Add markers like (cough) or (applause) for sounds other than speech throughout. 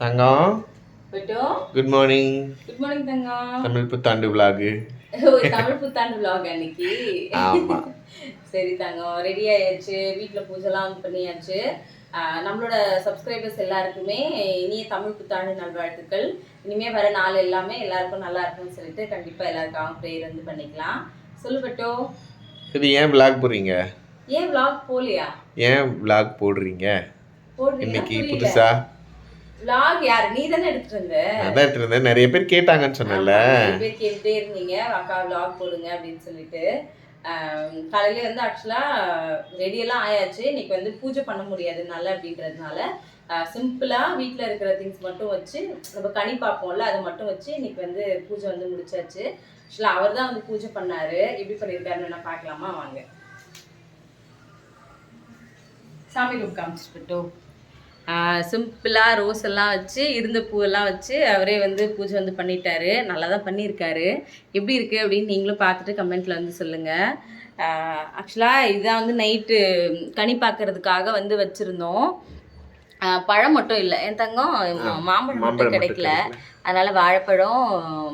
தங்கம். Good morning good morning தங்கம். தமிழ் புத்தாண்டு விலாகு. தமிழ் புத்தாண்டு vlog அன்னைக்கு. ஆமா. சரி தங்கம் ரெடி ஆயாச்சு. வீட்டில் பூஜைலாம் பண்ணியாச்சு. நம்மளோட சப்ஸ்கிரைபர்ஸ் எல்லாருக்குமே இனிய தமிழ் புத்தாண்டு நல்வாழ்த்துக்கள். இனிமே வர நாள் எல்லாமே எல்லாருக்கும் நல்லா இருக்கும்னு சொல்லிட்டு கண்டிப்பா எல்லாருக்காகவும் ப்ரேயர் வந்து பண்ணிக்கலாம். சொல்லு பட்டோ. இது ஏன் விலாக் போடுறீங்க? ஏன் vlog போலியா ஏன் விலாக் போடுறீங்க? இன்னைக்கு புதுசா? Vlog யார்? நீ தானே எடுத்துட்டு வந்த அதான் எடுத்துட்டு இருந்தேன் நிறைய பேர் கேட்டாங்கன்னு நிறைய பேர் கேட்டுட்டே இருந்தீங்க. அக்கா vlog போடுங்க அப்படின்னு சொல்லிட்டு. காலையில வந்து ஆக்சுவலா ரெடி எல்லாம் ஆயாச்சு. இன்னைக்கு வந்து பூஜை பண்ண முடியாதுனால அப்படின்றதுனால சிம்பிளா வீட்ல இருக்கிற திங்ஸ் மட்டும் வச்சு நம்ம கனி பார்ப்போம்ல அதை மட்டும் வச்சு இன்னைக்கு வந்து பூஜை வந்து முடிச்சாச்சு. ஆக்சுவலா அவர் தான் வந்து பூஜை பண்ணாரு. எப்படி பண்ணியிருக்காருன்னு வேணா பார்க்கலாமா? வாங்க. சாமி ரூம் காமிச்சிட்டு சிம்பிளாக ரோஸ் எல்லாம் வச்சு இருந்த பூவெல்லாம் வச்சு அவரே வந்து பூஜை வந்து பண்ணிட்டாரு. நல்லா தான் பண்ணியிருக்காரு. எப்படி இருக்குது அப்படின்னு நீங்களும் பார்த்துட்டு கமெண்ட்டில் வந்து சொல்லுங்கள் ஆக்சுவலாக இதுதான் வந்து நைட்டு கனி பார்க்கறதுக்காக வந்து வச்சுருந்தோம். பழம் மட்டும் இல்லை. என் தங்கம் மாம்பழம் மட்டும் கிடைக்கல. அதனால வாழைப்பழம்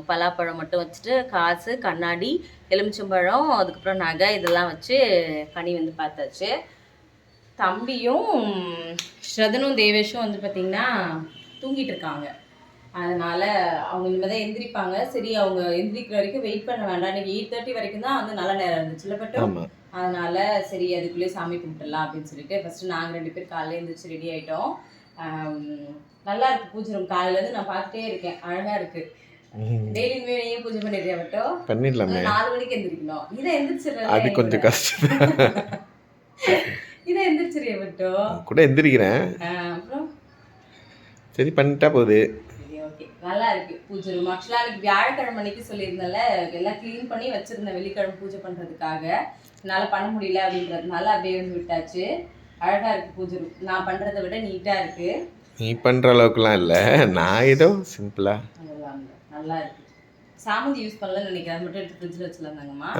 பலாப்பழம் மட்டும் வச்சுட்டு காசு கண்ணாடி எலுமிச்சம்பழம் அதுக்கப்புறம் நகை இதெல்லாம் வச்சு கனி வந்து பார்த்தாச்சு. தம்பியும் ஸ்ரதனும் தேவேஷும் வந்து பார்த்திங்கன்னா தூங்கிட்டு இருக்காங்க அதனால அவங்க இனிமேல் தான் எந்திரிப்பாங்க. சரி அவங்க எந்திரிக்கிற வரைக்கும் வெயிட் பண்ண வேண்டாம். இன்னைக்கு எயிட் தேர்ட்டி வரைக்கும் தான் வந்து நல்ல நேரம் இருந்துச்சுல பட்டும் ஆமா. அதனால சரி அதுக்குள்ளேயே சாமி கும்பிட்டுலாம் அப்படின்னு சொல்லிட்டு ஃபர்ஸ்ட் நாங்கள் ரெண்டு பேர் காலையில எழுந்திரிச்சு ரெடி ஆயிட்டோம். ஆம், நல்லா இருக்கு பூஜை ரூம் காலையில இருந்து நான் பார்த்துட்டே இருக்கேன். அழகா இருக்கு. டெய்லியுமே நீயே பூஜை பண்ணிடுறியா மட்டும் பண்ணிடலாமே. நாலு மணிக்கு எந்திரிக்கணும். இதை எந்திரிச்சிடுறேன் அது கொஞ்சம் கஷ்டம். இதை எந்திரிச்சிருயா மட்டும் கூட எந்திரிக்கிறேன். சரி பண்ணிட்டா போகுது. நல்லா இருக்கு. பூஜை ரூம் ஆக்சுவலாக அன்னைக்கு வியாழக்கிழமை அன்னைக்கு சொல்லியிருந்தேன்ல எல்லாம் க்ளீன் பண்ணி வச்சிருந்தேன் வெள்ளிக்கிழமை பூஜை பண்றதுக்காக. என்னால பண்ண முடியல அப்படின்றதுனால அப்படியே வந்து விட்டாச்சு. அழகா இருக்கு பூஜை ரூம் நான் பண்றதை விட நீட்டா இருக்கு. நீ பண்ற அளவுக்குலாம் இல்ல. நான் ஏதோ சிம்பிளா அதெல்லாம் இல்ல. நல்லா இருக்கு. சாமந்தி யூஸ் பண்ணலன்னு நினைக்கிறேன். அது மட்டும் எடுத்து ஃப்ரிட்ஜில் வச்சுருந்தாங்கம்மா.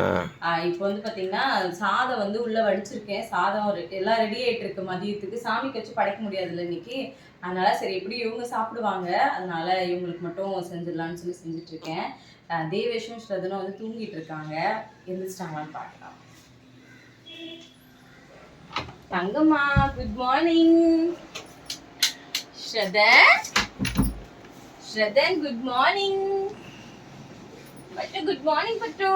இப்போ வந்து பார்த்தீங்கன்னா சாதம் வந்து உள்ள வடிச்சிருக்கேன். சாதம் எல்லாம் ரெடி ஆயிட்டு இருக்கு மதியத்துக்கு. சாமிக்கு வச்சு படைக்க முடியாதுல்ல இன்னைக்கு. அதனால சரி எப்படி இவங்க சாப்பிடுவாங்க அதனால இவங்களுக்கு மட்டும் செஞ்சிடலாம்னு சொல்லி செஞ்சுட்டு இருக்கேன் தேவேஷும் ஸ்ரதனும் வந்து தூங்கிட்டு இருக்காங்க. எந்திரிச்சிட்டாங்களான்னு பார்க்கலாம். தங்கம்மா குட் மார்னிங் ஸ்ரதன்? ஸ்ரதன் குட் மார்னிங் பட்டு குட் மார்னிங் பட்டு.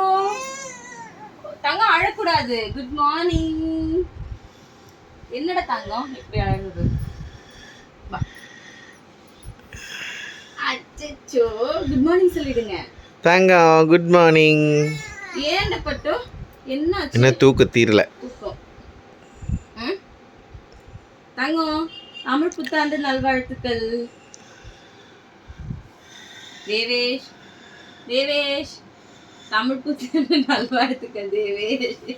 தங்கம் அழக்கூடாது. குட் மார்னிங் என்னடா தங்கம்? எப்படி அழகுது? வா. அச்சச்சோ. குட் மார்னிங் சொல்லிடுங்க. தங்கம் குட் மார்னிங் ஏன்டா பட்டு? என்ன? என்ன தூக்க தீரல. தூக்கம்? தங்கம் தமிழ் புத்தாண்டு நல்வாழ்த்துக்கள். தேவேஷ். தேவேஷ். தமிழ் புத்தாண்டு நல்வாழ்த்துக்கள் தேவேஷ்.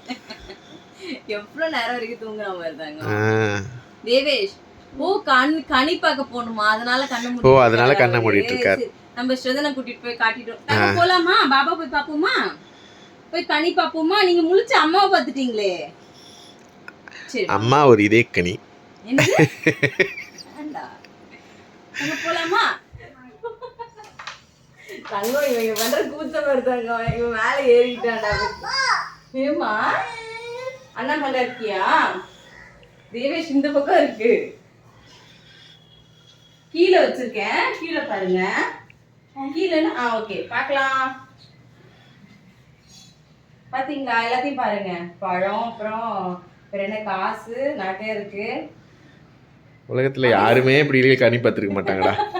எவ்வளோ நேரம் வரைக்கும் தூங்குற மாதிரி தாங்க. ஆ, தேவேஷ் ஓ கண் கனி பார்க்க போகணுமா? அதனால கண்ணை ஓ, அதனால கண்ணை மூடிட்டு இருக்காரு. நம்ம ஸ்ரதனை கூட்டிட்டு போய் காட்டிட்டோம். போலாமா? பாபா போய் பாப்போமா போய் கனி பாப்போமா நீங்க முழிச்சு அம்மாவை பார்த்துட்டீங்களே. அம்மா ஒரு இதே கனி. போலாமா? தங்கம் இவங்க பண்ற கூத்தம் வருதாங்க இவன் மேல ஏறிட்டான்டா. ஏமா அண்ணா மேல இருக்கியா? தேவேஷ் இந்த பக்கம் இருக்கு. கீழே வச்சிருக்கேன். கீழே பாருங்க. கீழே ஆ ஓகே. பார்க்கலாம். பார்த்தீங்களா எல்லாத்தையும் பாருங்க. பழம் அப்புறம் வேற என்ன? காசு நகை இருக்கு. உலகத்துல யாருமே இப்படி இல்லையே கனி பார்த்துருக்க மாட்டாங்கடா.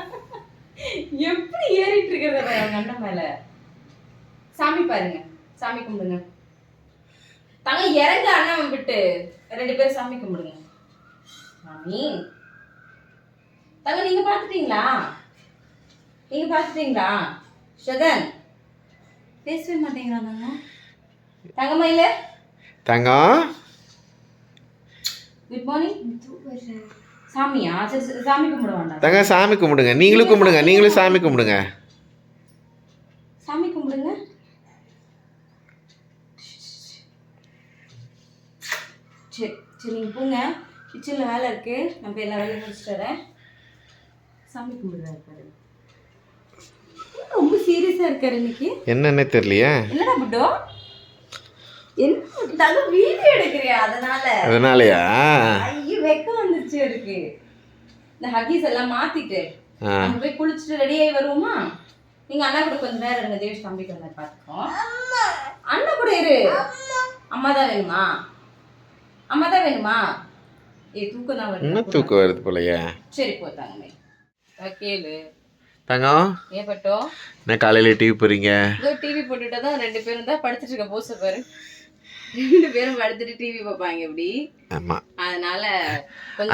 ஏறிட்டு இருக்கிறத அவங்க அண்ணன் மேல. சாமி பாருங்க. சாமி கும்பிடுங்க. தங்க இறங்க அண்ணன் விட்டு. ரெண்டு பேரும் சாமி கும்பிடுங்க. சாமி தங்க நீங்க பாத்துட்டீங்களா நீங்க பாத்துட்டீங்களா ஷதன் பேசவே மாட்டேங்கிறா தங்க. தங்கமயில தங்கம் குட் மார்னிங் சாமியா? சரி சாமி கும்பிட வேண்டாம். தங்க சாமி கும்பிடுங்க. நீங்களும் கும்பிடுங்க. நீங்களும் சாமி கும்பிடுங்க. சாமி கும்பிடுங்க. சரி சரி நீங்கள் போங்க. கிச்சனில் வேலை இருக்குது போய் எல்லா வேலையும் முடிச்சுட்டு வரேன். சாமி கும்பிடுறாரு பாரு. ரொம்ப சீரியஸா இருக்காரு இன்னைக்கு? என்னன்னே தெரியலையே. என்னடா புட்டோ? என்ன தங்க வீடியோ எடுக்கிறியா? அதனால. அதனாலயா? ஐயோ வெக்கம் வந்துருச்சு இருக்கு. இந்த ஹக்கீஸ் எல்லாம் மாத்திட்டு நம்ம போய் குளிச்சுட்டு ரெடி ஆகி வருவோமா? நீங்க அண்ணா கூட கொஞ்ச நேரம் இருங்க தேவேஷ் தம்பிக்கு வந்து பாத்துக்கோ அண்ணா கூட இரு. அம்மா. தான் வேணுமா? அம்மா தான் வேணுமா? ஏ தூக்கம் தான் வருது. இன்னும் தூக்கம் வருது போலயே? சரி போத்தாங்க கேளு. தங்கம்? ஏன் பட்டோ? என்ன காலையில டிவி போறீங்க டிவி போட்டுட்டு தான் ரெண்டு பேரும் தான் படுத்துட்டு இருக்க போச பாரு. ரெண்டு பேரும் படுத்துட்டு டிவி பார்ப்பாங்க இப்படி ஆமா. அதனால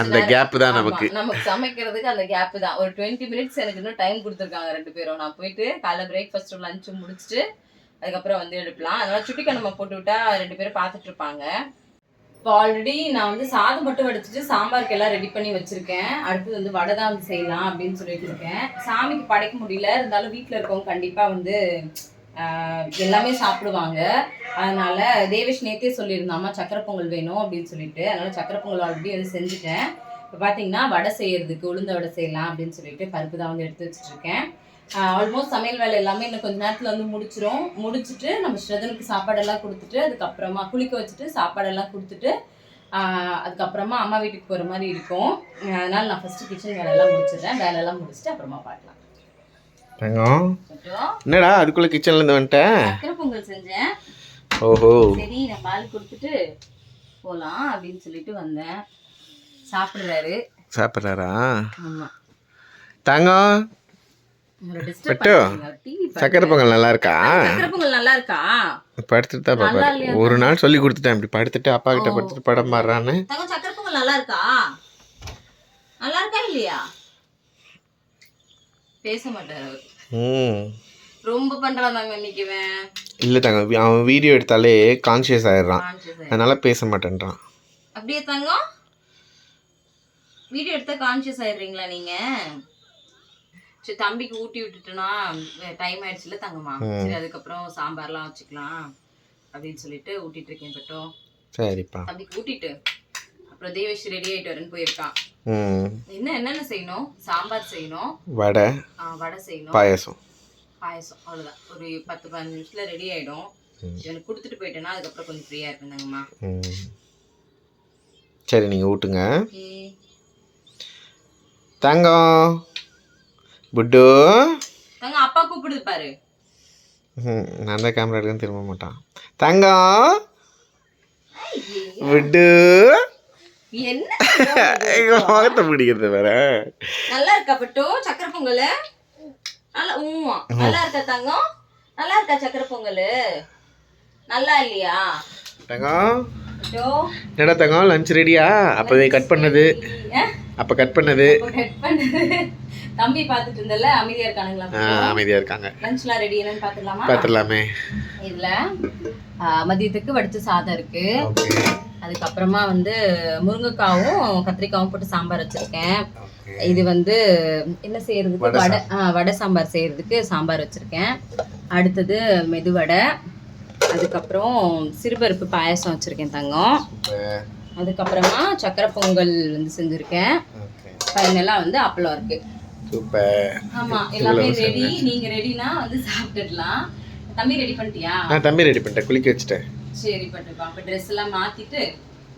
அந்த கேப் தான் நமக்கு. நமக்கு சமைக்கிறதுக்கு அந்த கேப் தான். ஒரு டுவெண்ட்டி மினிட்ஸ் எனக்கு இன்னும் டைம் கொடுத்துருக்காங்க ரெண்டு பேரும். நான் போயிட்டு காலைல பிரேக்ஃபாஸ்ட்டும் லஞ்சும் முடிச்சுட்டு அதுக்கப்புறம் வந்து எடுக்கலாம். அதனால சுட்டிக்கா நம்ம போட்டு விட்டா ரெண்டு பேரும் பார்த்துட்டு இருப்பாங்க. இப்போ ஆல்ரெடி நான் வந்து சாதம் மட்டும் வடிச்சிட்டு சாம்பாருக்கு எல்லாம் ரெடி பண்ணி வச்சிருக்கேன். அடுத்து வந்து வடை தான் வந்து செய்யலாம் அப்படின்னு சொல்லிட்டு இருக்கேன். சாமிக்கு படைக்க முடியல. இருந்தாலும் வீட்டில் இருக்கவங்க கண்டிப்பாக வந்து எல்லாமே சாப்பிடுவாங்க. அதனால தேவேஷ் நேத்தே சொல்லியிருந்தாமா சக்கரை பொங்கல் வேணும் அப்படின்னு சொல்லிட்டு. அதனால சக்கரை பொங்கல் ஆல்ரெடி வந்து செஞ்சுட்டேன். இப்போ பார்த்தீங்கன்னா வடை செய்யறதுக்கு உளுந்த வடை செய்யலாம் அப்படின்னு சொல்லிட்டு பருப்பு தான் வந்து எடுத்து வச்சுட்டு இருக்கேன் ஆல்மோஸ்ட் சமையல் வேலை எல்லாமே இன்னும் கொஞ்ச நேரத்தில் வந்து முடிச்சிரும். முடிச்சுட்டு நம்ம ஸ்ரதனுக்கு சாப்பாடெல்லாம் கொடுத்துட்டு அதுக்கப்புறமா குளிக்க வச்சுட்டு சாப்பாடெல்லாம் கொடுத்துட்டு அதுக்கப்புறமா அம்மா வீட்டுக்கு போகிற மாதிரி இருக்கும். அதனால் அதனால நான் ஃபஸ்ட்டு கிச்சன் வேலையெல்லாம் முடிச்சிடுறேன். வேலையெல்லாம் முடிச்சுட்டு அப்புறமா பார்க்கலாம் தங்கம். என்னடா அதுக்குள்ள கிச்சன்ல இருந்து வந்துட்டேன்? சக்கரை பொங்கல் செஞ்சேன். ஓஹோ. சரி நான் பால் கொடுத்துட்டு போகலாம் அப்படின்னு சொல்லிட்டு வந்தேன். சாப்பிடுறாரு. சாப்பிட்றாரா? ஆமா. தங்கம். பெட்டு, சக்கரை பொங்கல் நல்லா இருக்கா? சக்கரை பொங்கல் நல்லா இருக்கா? படுத்துட்டு தான் இல்லையா? ஒரு நாள் சொல்லி கொடுத்துட்டேன் இப்படி படுத்துட்டு அப்பா கிட்ட. படுத்துட்டு படம் மாறுறான்னு. சக்கரை பொங்கல் நல்லா இருக்கா? நல்லா இருக்கா இல்லையா? பேச மாட்டாரு. ம். ரொம்ப இன்னைக்கு இவன். இல்லை தங்க அவன் வீடியோ எடுத்தாலே கான்ஷியஸ் ஆயிடுறான். அதனால பேச மாட்டேன்றான். அப்படியே தங்கம். வீடியோ எடுத்தா கான்சியஸ் ஆயிடுறீங்களா நீங்க? சரி தம்பிக்கு ஊட்டி விட்டுட்டோன்னா டைம் ஆயிடுச்சுல தங்கம்மா. சரி அதுக்கப்புறம் சாம்பார்லாம் வச்சுக்கலாம் அப்படின்னு சொல்லிட்டு ஊட்டிட்டு இருக்கேன் பட்டும் சரிப்பா. தம்பிக்கு ஊட்டிட்டு அப்புறம் தேவேஷ் ரெடி ஆயிட்டு வரேன்னு போயிருக்கான். இன்னும் என்னென்ன செய்யணும்? சாம்பார் செய்யணும். வடை. வடை செய்யணும். பாயசம். பாயசம் அவ்வளோதான் ஒரு பத்து பதினஞ்சு நிமிஷத்துல ரெடி ஆயிடும். ம். எனக்கு கொடுத்துட்டு போயிட்டேன்னா அதுக்கப்புறம் கொஞ்சம் ஃப்ரீயா இருக்குந்தாங்கம்மா ம். சரி நீங்கள் ஊட்டுங்க. தங்கம் புட்டு தங்க அப்பா கூப்பிடுது பாரு. நான் தான் கேமரா எடுக்கன்னு திரும்ப மாட்டான். தங்கம் புட்டு என்ன? (laughs) முகத்தை பிடிக்கிறது வேற. நல்லா இருக்கா பட்டு? சக்கரை பொங்கல்? நல்லா ஊமா நல்லா இருக்கா தங்கம்? நல்லா இருக்கா சக்கரை பொங்கல்? நல்லா இல்லையா? தங்கம். என்னடா தங்கம் லஞ்ச் ரெடியா அப்போவே கட் பண்ணது. அப்போ கட் பண்ணது. கட் பண்ணது. தம்பி பார்த்துட்டு இருந்தல அமைதியா இருக்கானுங்களா அமைதியா இருக்காங்க. லஞ்ச்லாம் ரெடி என்னன்னு பார்த்துடலாமா? பார்த்துடலாமே. இதுல மதியத்துக்கு வடிச்ச சாதம் இருக்கு. அதுக்கப்புறமா வந்து முருங்கைக்காவும் கத்திரிக்காவும் போட்டு சாம்பார் வச்சிருக்கேன். இது வந்து என்ன செய்யறதுக்கு? வடை வடை சாம்பார். செய்யறதுக்கு சாம்பார் வச்சிருக்கேன். அடுத்தது மெதுவடை அதுக்கப்புறம் சிறுபருப்பு பாயாசம் வச்சிருக்கேன் தங்கம். அதுக்கப்புறமா சக்கரை பொங்கல் வந்து செஞ்சிருக்கேன். ஃபைனலாக வந்து அப்பளம் இருக்கு. ஆமா எல்லாமே ரெடி நீங்க ரெடினா வந்து சாப்பிட்டுடலாம். தம்பி ரெடி பண்ணிட்டியா? தம்பி ரெடி பண்ணிட்டேன். குளிக்க வச்சுட்டேன். சரி பட்டுப்பா. அப்போ ட்ரெஸ் எல்லாம் மாத்திட்டு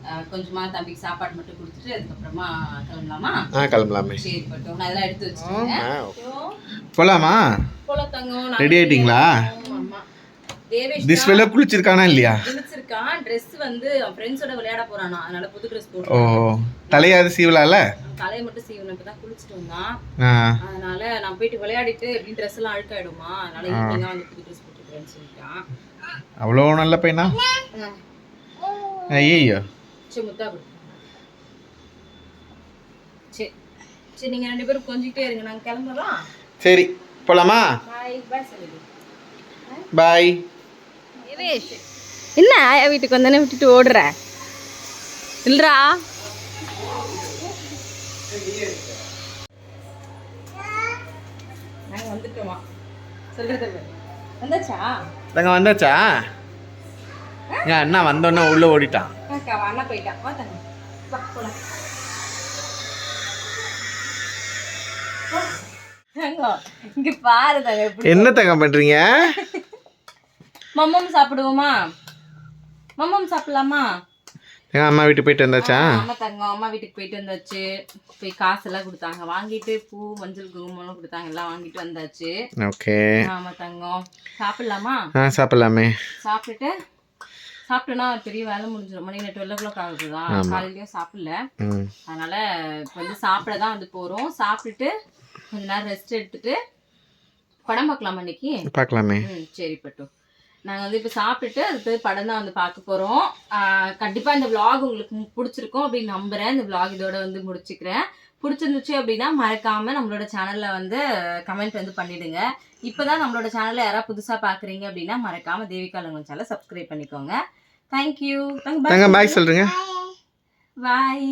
ஆ, கொஞ்சமா தம்பிக்கு சாப்பாடு மட்டும் கொடுத்துட்டு அதுக்கப்புறமா கிளம்பலாமா? ஆ கிளம்பலாமே. சரி நான் அதெல்லாம் எடுத்து வச்சுருக்கேன் போலாமா? போல தங்கம் ரெடி ஆயிட்டீங்களா? திஸ் வெள்ள குளிச்சிருக்கானா இல்லையா? குளிச்சிருக்கான் ட்ரெஸ் வந்து ஃப்ரெண்ட்ஸோட விளையாட போறானா. அதனால புது ட்ரெஸ் ஓ போட்டு தலையாவது சீவலால? தலையை மட்டும் சீவனம் இப்பதான் குளிச்சுட்டு வந்தான். அதனால நான் போயிட்டு விளையாடிட்டு எப்படின்னு ட்ரெஸ் எல்லாம் அழுக்காயிடுமா? அதனால ஈவினிங்கா வந்து புது ட்ரெஸ் போட்டுக்கிறேன்னு சொல்லிட்டான். அவ்வளோ நல்ல பையனா? ஐயோ சரி முத்தா கொடு சரி சரி நீங்க ரெண்டு பேரும் கொஞ்சிட்டே இருங்க. நாங்க கிளம்பலாம் சரி போலாமா? பாய் என்ன ஆயா வீட்டுக்கு வந்தோடனே விட்டுட்டு ஓடுற? இல்லரா நாங்கள் வந்துட்டோமா. வந்தாச்சா? வந்தாச்சா? அண்ணா வந்தோடனே உள்ள ஓடிட்டான். அக்கா அண்ணா போயிட்டான். வா தங்க வா போலாம். இங்க பாரு எப்படி என்ன தங்கம் பண்ணுறீங்க மம்மம் சாப்பிடுவோமா? மம்மம் சாப்பிடலாமா? எங்கள் அம்மா வீட்டுக்கு போயிட்டு வந்தாச்சா? ஆமா தங்கம் அம்மா வீட்டுக்கு போயிட்டு வந்தாச்சு. போய் காசெல்லாம் கொடுத்தாங்க. வாங்கிட்டு பூ மஞ்சள் குங்குமம்லாம் கொடுத்தாங்க. எல்லாம் வாங்கிட்டு வந்தாச்சு. ஓகே. ஆமா தங்கம். சாப்பிடலாமா? ஆ சாப்பிட்லாமே. சாப்பிட்டுட்டு சாப்பிட்டோன்னா பெரிய வேலை முடிஞ்சிடும் மணி டுவெல் ஓ கிளாக் ஆகுதுதான். காலையிலயும் சாப்பிடல. அதனால இப்போ வந்து சாப்பிட தான் வந்து போறோம். சாப்பிட்டுட்டு கொஞ்ச நேரம் ரெஸ்ட் எடுத்துட்டு படம் பார்க்கலாமா இன்னைக்கு? பார்க்கலாமே. ம் சரி பட்டு. நாங்கள் வந்து இப்போ சாப்பிட்டுட்டு அடுத்து படம் தான் வந்து பார்க்க போகிறோம் கண்டிப்பாக இந்த vlog உங்களுக்கு பிடிச்சிருக்கும் அப்படின்னு நம்புகிறேன் இந்த vlog இதோட வந்து முடிச்சுக்கிறேன். பிடிச்சிருந்துச்சு அப்படின்னா மறக்காம நம்மளோட சேனல்ல வந்து கமெண்ட் வந்து பண்ணிடுங்க. இப்போதான் நம்மளோட சேனல்ல யாராவது புதுசா பாக்குறீங்க அப்படின்னா மறக்காம தேவிகா லங்கன் சேனலை சப்ஸ்கிரைப் பண்ணிக்கோங்க. தேங்க்யூ தங்க பாய் சொல்கிறீங்க பாய்